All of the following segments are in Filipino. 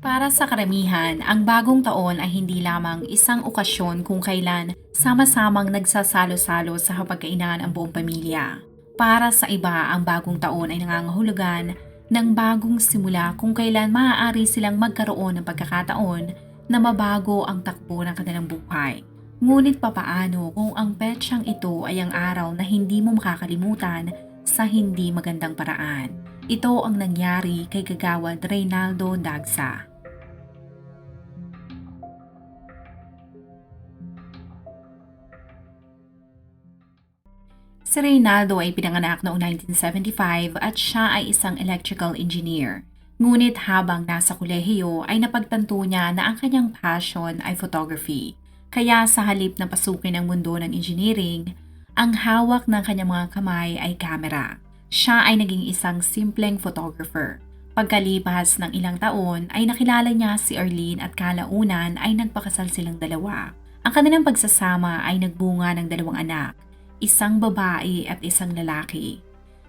Para sa karamihan, ang bagong taon ay hindi lamang isang okasyon kung kailan sama-samang nagsasalo-salo sa hapagkainan ang buong pamilya. Para sa iba, ang bagong taon ay nangangahulugan ng bagong simula kung kailan maaari silang magkaroon ng pagkakataon na mabago ang takbo ng kanilang buhay. Ngunit papaano kung ang petsyang ito ay ang araw na hindi mo makakalimutan sa hindi magandang paraan? Ito ang nangyari kay Kagawad Reynaldo Dagsa. Si Reynaldo ay pinanganak noong 1975 at siya ay isang electrical engineer. Ngunit habang nasa kolehiyo ay napagtanto niya na ang kanyang passion ay photography. Kaya sa halip na pasukin ang mundo ng engineering, ang hawak ng kanyang mga kamay ay kamera. Siya ay naging isang simpleng photographer. Pagkalipas ng ilang taon ay nakilala niya si Arlene at kalaunan ay nagpakasal silang dalawa. Ang kanilang pagsasama ay nagbunga ng dalawang anak, isang babae at isang lalaki.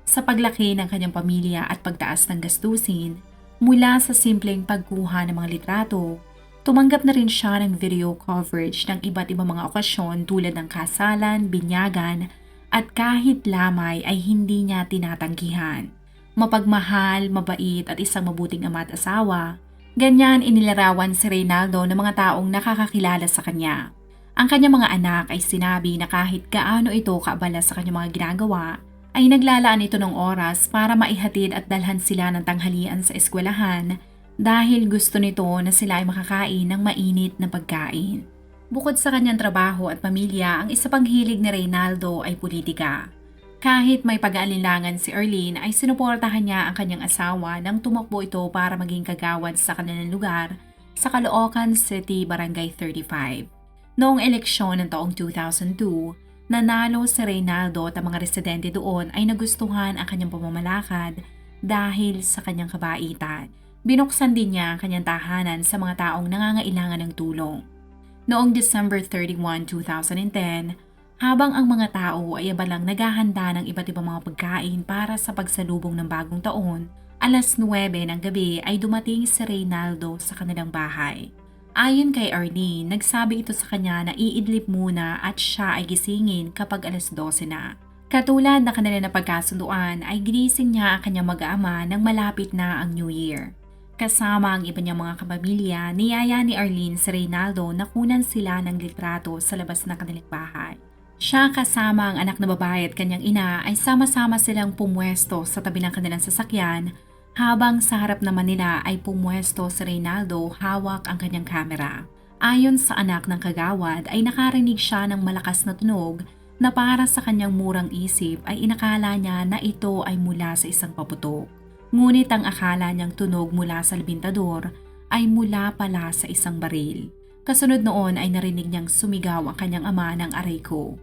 Sa paglaki ng kanyang pamilya at pagtaas ng gastusin, mula sa simpleng pagkuha ng mga litrato, tumanggap na rin siya ng video coverage ng iba't ibang mga okasyon tulad ng kasalan, binyagan, at kahit lamay ay hindi niya tinatanggihan. Mapagmahal, mabait at isang mabuting ama at asawa, ganyan inilarawan si Reynaldo ng mga taong nakakakilala sa kanya. Ang kanyang mga anak ay sinabi na kahit gaano ito kaabala sa kanyang mga ginagawa, ay naglalaan ito ng oras para maihatid at dalhan sila ng tanghalian sa eskwelahan dahil gusto nito na sila ay makakain ng mainit na pagkain. Bukod sa kanyang trabaho at pamilya, ang isa pang hilig ni Reynaldo ay politika. Kahit may pag-aalinlangan si Erlene ay sinuportahan niya ang kanyang asawa nang tumakbo ito para maging kagawad sa kanilang lugar sa Caloocan City, Barangay 35. Noong eleksyon ng taong 2002, nanalo si Reynaldo at ang mga residente doon ay nagustuhan ang kanyang pamamalakad dahil sa kanyang kabaitan. Binuksan din niya ang kanyang tahanan sa mga taong nangangailangan ng tulong. Noong December 31, 2010, habang ang mga tao ay abalang naghahanda ng iba't ibang mga pagkain para sa pagsalubong ng bagong taon, alas 9 ng gabi ay dumating si Reynaldo sa kanilang bahay. Ayon kay Arlene, nagsabi ito sa kanya na iidlip muna at siya ay gisingin kapag alas 12 na. Katulad na kanila na pagkasunduan ay ginising niya ang kanyang mag-aama nang malapit na ang New Year. Kasama ang iba niyang mga kapamilya, niyaya ni Arlene si Reynaldo na kunan sila ng litrato sa labas ng kanilang bahay. Siya kasama ang anak na babae at kanyang ina ay sama-sama silang pumwesto sa tabi ng kanilang sasakyan habang sa harap naman nila ay pumwesto si Reynaldo hawak ang kanyang kamera. Ayon sa anak ng kagawad ay nakarinig siya ng malakas na tunog na para sa kanyang murang isip ay inakala niya na ito ay mula sa isang paputok. Ngunit ang akala niyang tunog mula sa labintador ay mula pala sa isang baril. Kasunod noon ay narinig niyang sumigaw ang kanyang ama ng aray ko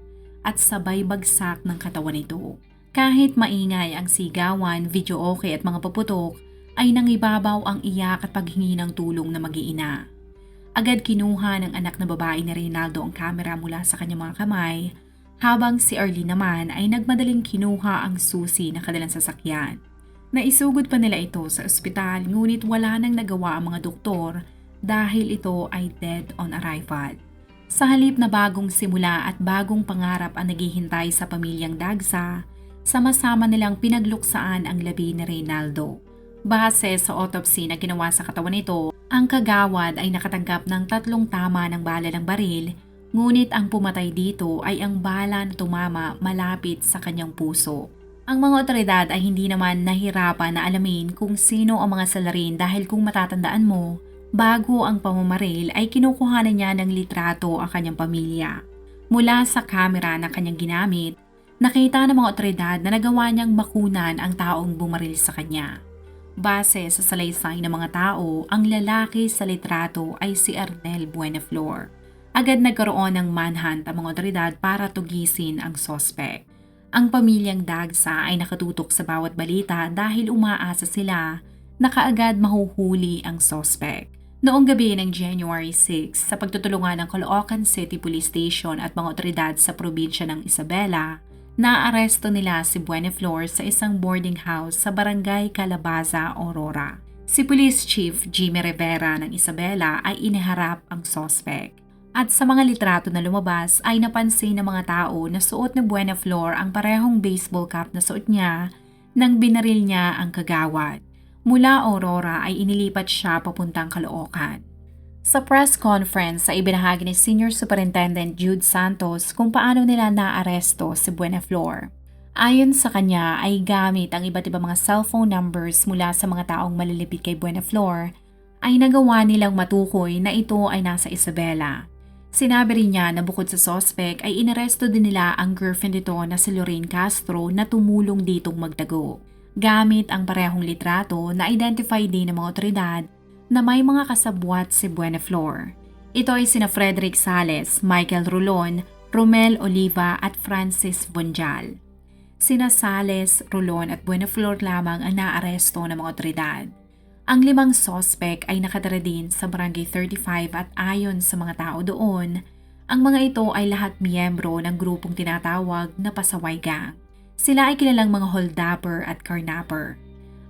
at sabay bagsak ng katawan nito. Kahit maingay ang sigawan, video okay at mga paputok, ay nangibabaw ang iyak at paghingi ng tulong na mag-iina. Agad kinuha ng anak na babae ni Reynaldo ang kamera mula sa kanyang mga kamay, habang si Arlene naman ay nagmadaling kinuha ang susi ng kanilang sasakyan. Naisugod pa nila ito sa ospital ngunit wala nang nagawa ang mga doktor dahil ito ay dead on arrival. Sa halip na bagong simula at bagong pangarap ang naghihintay sa pamilyang Dagsa, sama-sama nilang pinagluksaan ang labi ni Reynaldo. Base sa autopsy na ginawa sa katawan nito, ang kagawad ay nakatanggap ng tatlong tama ng bala ng baril, ngunit ang pumatay dito ay ang bala na tumama malapit sa kanyang puso. Ang mga otoridad ay hindi naman nahirapan na alamin kung sino ang mga salarin dahil kung matatandaan mo, bago ang pamamaril ay kinukuhanan niya ng litrato ang kanyang pamilya. Mula sa kamera na kanyang ginamit, Nakita ng mga otoridad na nagawa niyang makunan ang taong bumaril sa kanya. Base sa salaysay ng mga tao, ang lalaki sa litrato ay si Arnel Buenaflor. Agad nagkaroon ng manhunt ang mga otoridad para tugisin ang sospek. Ang pamilyang Dagsa ay nakatutok sa bawat balita dahil umaasa sila na kaagad mahuhuli ang sospek. Noong gabi ng January 6, sa pagtutulungan ng Caloocan City Police Station at mga otoridad sa probinsya ng Isabela, naaresto nila si Buenaflor sa isang boarding house sa Barangay Calabaza, Aurora. Si Police Chief Jimmy Rivera ng Isabela ay iniharap ang sospek. At sa mga litrato na lumabas ay napansin ng mga tao na suot ni Buenaflor ang parehong baseball cap na suot niya nang binaril niya ang kagawad. Mula Aurora ay inilipat siya papuntang Caloocan. Sa press conference ay ibinahagi ni Senior Superintendent Jude Santos kung paano nila naaresto si Buenaflor. Ayon sa kanya ay gamit ang iba't ibang mga cellphone numbers mula sa mga taong malilipit kay Buenaflor ay nagawa nilang matukoy na ito ay nasa Isabela. Sinabi rin niya na bukod sa sospek ay inaresto din nila ang girlfriend nito na si Lorraine Castro na tumulong ditong magtago. Gamit ang parehong litrato na identify din ng mga otoridad na may mga kasabwat si Buenaflor. Ito ay sina Frederick Sales, Michael Rolon, Romel Oliva at Francis Bonjal. Sina Sales, Rolon at Buenaflor lamang ang naaresto ng mga otoridad. Ang limang sospek ay nakatira din sa Barangay 35 at ayon sa mga tao doon, ang mga ito ay lahat miyembro ng grupong tinatawag na Pasaway Gang. Sila ay kilalang mga holdapper at carnapper.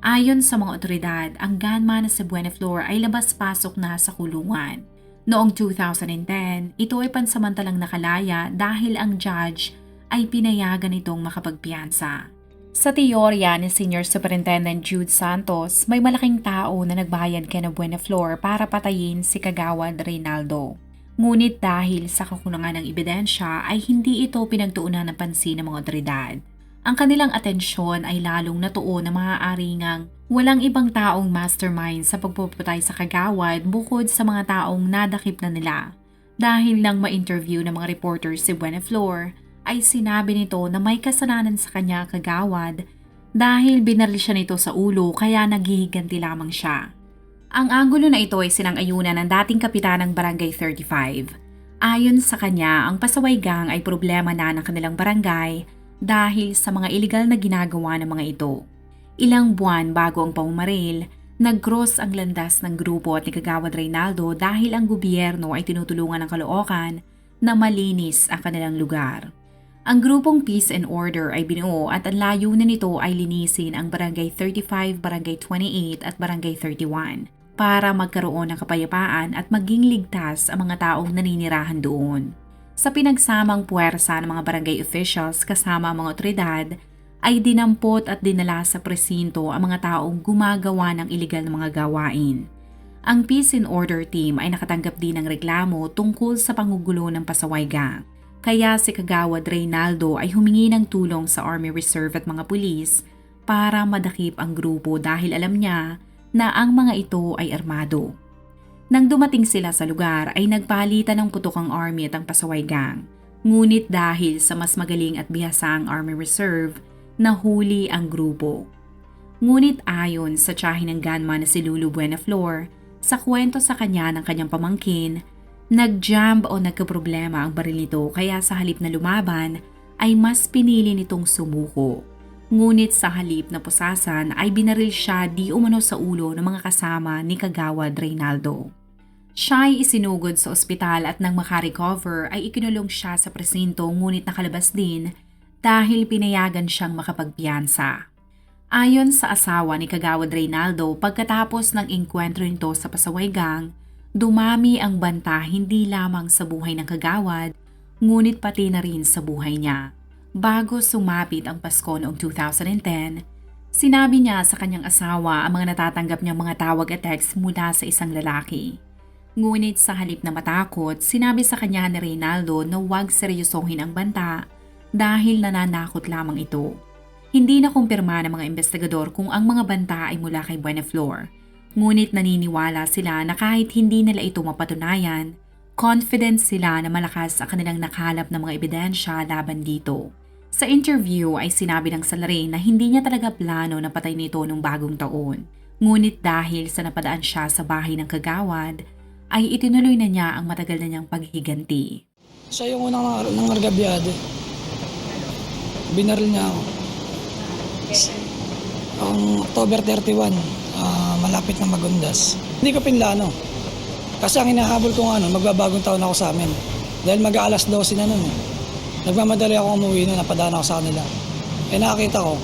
Ayon sa mga otoridad, ang gunman na si Buenaflor ay labas-pasok na sa kulungan. Noong 2010, ito ay pansamantalang nakalaya dahil ang judge ay pinayagan itong makapagpiyansa. Sa teorya ni Senior Superintendent Jude Santos, may malaking tao na nagbayad kay na Buenaflor para patayin si Kagawad Reynaldo. Ngunit dahil sa kakulangan ng ebidensya ay hindi ito pinagtuunan ng pansin ng mga otoridad. Ang kanilang atensyon ay lalong natuon na maaari ngang walang ibang taong mastermind sa pagpuputay sa kagawad bukod sa mga taong nadakip na nila. Dahil lang ma-interview ng mga reporters si Buenaflor, ay sinabi nito na may kasalanan sa kanya kagawad dahil binaril siya nito sa ulo kaya naghihiganti lamang siya. Ang anggulo na ito ay sinang-ayunan ng dating kapitan ng Barangay 35. Ayon sa kanya, ang pasaway gang ay problema na ng kanilang barangay dahil sa mga ilegal na ginagawa ng mga ito. Ilang buwan bago ang paumaril, nag-cross ang landas ng grupo at ni Kagawad Reynaldo dahil ang gobyerno ay tinutulungan ng Caloocan na malinis ang kanilang lugar. Ang grupong Peace and Order ay binuo at ang layunan nito ay linisin ang Barangay 35, Barangay 28 at Barangay 31 para magkaroon ng kapayapaan at maging ligtas ang mga taong naninirahan doon. Sa pinagsamang puwersa ng mga barangay officials kasama ang mga otoridad, ay dinampot at dinala sa presinto ang mga taong gumagawa ng iligal na mga gawain. Ang Peace and Order team ay nakatanggap din ng reklamo tungkol sa pangugulo ng pasaway gang. Kaya si Kagawad Reynaldo ay humingi ng tulong sa Army Reserve at mga pulis para madakip ang grupo dahil alam niya na ang mga ito ay armado. Nang dumating sila sa lugar ay nagpalitan ng putok ang army at ang pasaway gang. Ngunit dahil sa mas magaling at bihasang Army Reserve, nahuli ang grupo. Ngunit ayon sa tsahin ng gunman na si Lulu Buenaflor, sa kwento sa kanya ng kanyang pamangkin, nag-jam o nagkaproblema ang baril nito kaya sa halip na lumaban ay mas pinili nitong sumuko. Ngunit sa halip na pusasan ay binaril siya di umano sa ulo ng mga kasama ni Kagawad Reynaldo. Siya ay isinugod sa ospital at nang makarecover ay ikinulong siya sa presinto ngunit nakalabas din dahil pinayagan siyang makapagpiyansa. Ayon sa asawa ni Kagawad Reynaldo, pagkatapos ng engkwentro nito sa Pasaway Gang, dumami ang banta hindi lamang sa buhay ng Kagawad, ngunit pati na rin sa buhay niya. Bago sumapit ang Pasko noong 2010, sinabi niya sa kanyang asawa ang mga natatanggap niyang mga tawag at text mula sa isang lalaki. Ngunit sa halip na matakot, sinabi sa kanya ni Reynaldo na huwag seryosohin ang banta dahil nananakot lamang ito. Hindi na kumpirma ng mga investigador kung ang mga banta ay mula kay Buenaflor. Ngunit naniniwala sila na kahit hindi nila ito mapatunayan, confident sila na malakas ang kanilang nakalap ng mga ebidensya laban dito. Sa interview ay sinabi ng Salarin na hindi niya talaga plano na patay nito nung bagong taon. Ngunit dahil sa napadaan siya sa bahay ng kagawad, ay itinuloy na niya ang matagal na niyang paghiganti. Siya yung unang nang nangargabyado. Binaril niya ako. Ang October 31, ah, malapit na magundas. Hindi ko pinlano. Kasi ang hinahabol ko nga nun, magbabagong taon ako sa amin. Dahil mag-aalas 12 na nun eh. Nagmamadali ako umuwi nun, napadaan ako sa kanila. Eh nakakita ko,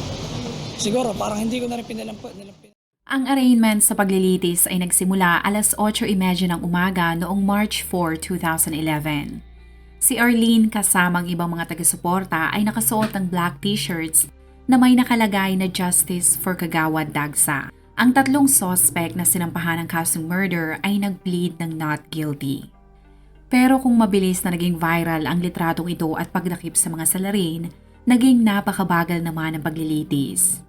siguro parang hindi ko na rin pinalampa. nilampi- Ang arraignment sa paglilitis ay nagsimula alas 8.30 ng umaga noong March 4, 2011. Si Arlene kasamang ibang mga taga-suporta ay nakasuot ng black t-shirts na may nakalagay na Justice for Kagawad Dagsa. Ang tatlong suspect na sinampahan ng kasong murder ay nag-plead ng not guilty. Pero kung mabilis na naging viral ang litratong ito at pagdakip sa mga salarin, naging napakabagal naman ang paglilitis.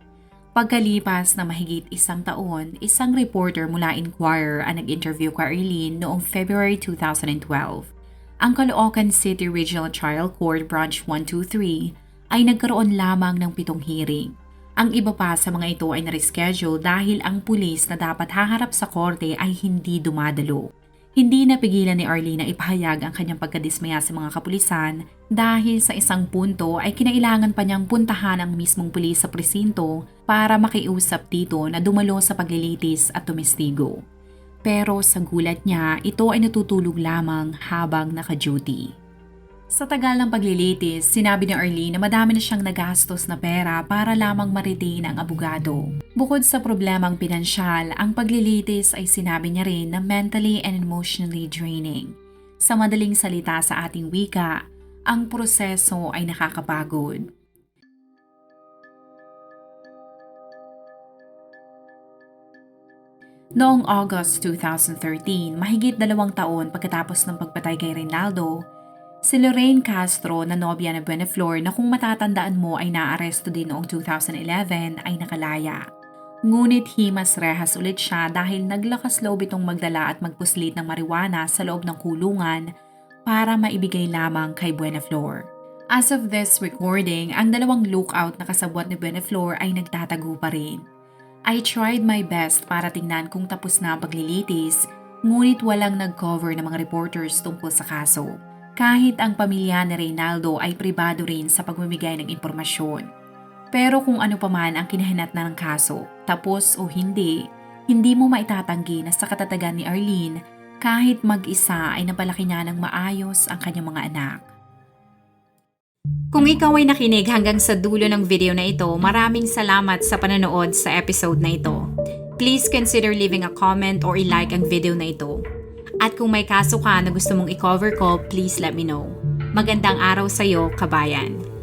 Pagkalipas na mahigit isang taon, isang reporter mula Inquirer ang nag-interview kay Arlene noong February 2012. Ang Caloocan City Regional Trial Court Branch 123 ay nagkaroon lamang ng pitong hearing. Ang iba pa sa mga ito ay nareschedule dahil ang pulis na dapat haharap sa korte ay hindi dumadalo. Hindi napigilan ni Arlene na ipahayag ang kanyang pagkadismaya sa mga kapulisan dahil sa isang punto ay kinailangan pa niyang puntahan ang mismong pulis sa presinto para makiusap dito na dumalo sa paglilitis at tumestigo. Pero sa gulat niya, ito ay natutulog lamang habang naka-duty. Sa tagal ng paglilitis, sinabi ni Arlene na madami na siyang nagastos na pera para lamang ma-retain ang abogado. Bukod sa problemang pinansyal, ang paglilitis ay sinabi niya rin na mentally and emotionally draining. Sa madaling salita sa ating wika, ang proseso ay nakakapagod. Noong August 2013, mahigit dalawang taon pagkatapos ng pagpatay kay Reynaldo, Si Lorraine Castro na nobya na Buenaflor na kung matatandaan mo ay naaresto din noong 2011 ay nakalaya. Ngunit himas rehas ulit siya dahil naglakas loob itong magdala at magpuslit ng marijuana sa loob ng kulungan para maibigay lamang kay Buenaflor. As of this recording, ang dalawang lookout na kasabwat ni Buenaflor ay nagtatago pa rin. I tried my best para tingnan kung tapos na ang paglilitis, ngunit walang nag-cover ng mga reporters tungkol sa kaso kahit ang pamilya ni Reynaldo ay pribado rin sa pagmamigay ng impormasyon. Pero kung ano pa man ang kinahinat na ng kaso, tapos o hindi, hindi mo maitatanggi na sa katatagan ni Arlene, kahit mag-isa ay napalaki niya ng maayos ang kanyang mga anak. Kung ikaw ay nakinig hanggang sa dulo ng video na ito, maraming salamat sa panonood sa episode na ito. Please consider leaving a comment or i-like ang video na ito. At kung may kaso ka na gusto mong i-cover ko, please let me know. Magandang araw sa'yo, kabayan.